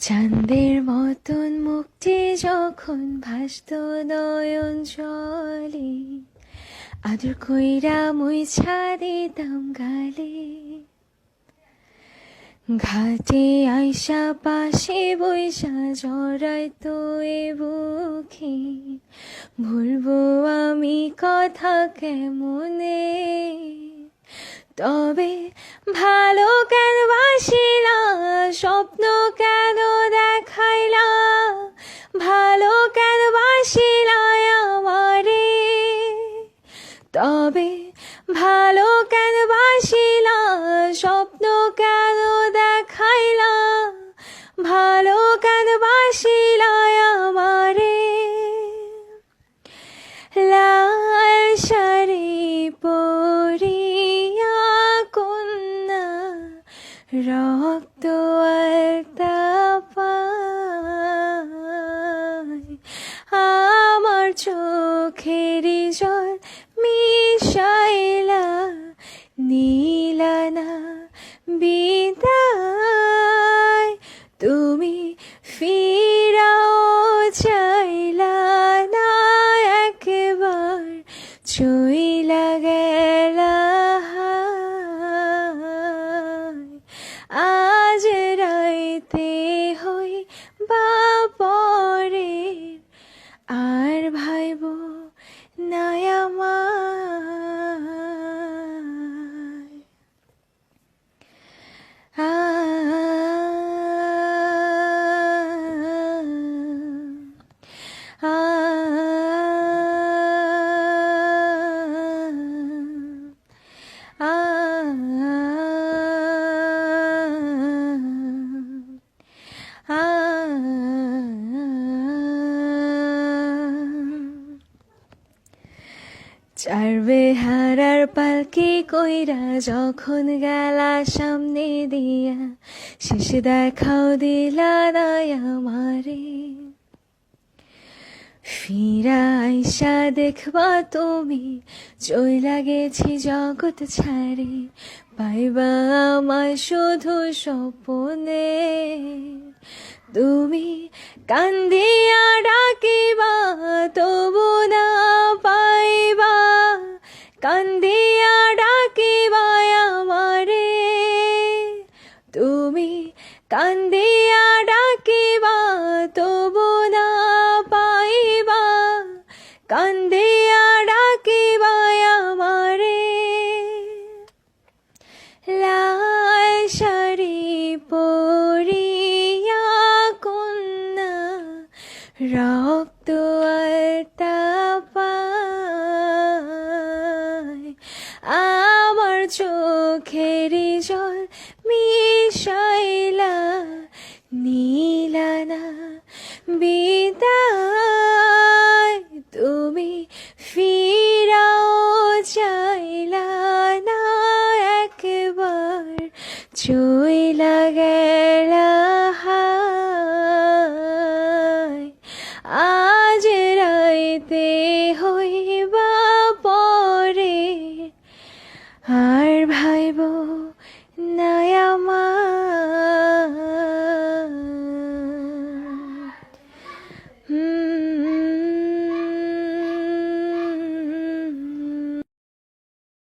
চাঁদের মতন মুক্তি যখন ভাসত নয়ন জলে, আদর কইরা মুইছা দিতাম গালে। ঘাটে আইসা পাশে বৈশা জড়াই তো এ বুকে, ভুলবো আমি কথা কেমনে? তবে ভালো কেন বাসিলা, স্বপ্ন কেন তবে ভালো কেন বাসিলা, স্বপ্ন কেন দেখাইলা? ভালো কেন বাসিলা আমারে? লাল শাড়ি পরিয়া কন্যা, রক্ত আমার চোখের জল 你 চারবে হারার পালকি কইরা যখন গেলা সামনে দিয়া, শেষ দেখাও দিলা দায় মারে ফিরা আইসা দেখবা তুমি চইলা গেছি জগৎ ছাড়ে, পাইবা আমায় শুধু স্বপনে। তুমি কান্দিয়া ডাকিবা কান্দিয়া ডাকিবা, তবু না পাইবা। কান্দিয়া ডাকিবা আমারে। লাল শাড়ি পরিয়া কন্যা, রক্ত আমার চোখের জল চইলা গেল আজ রাইতে হইবা পরে আর ভাইব নায়ামা হুম।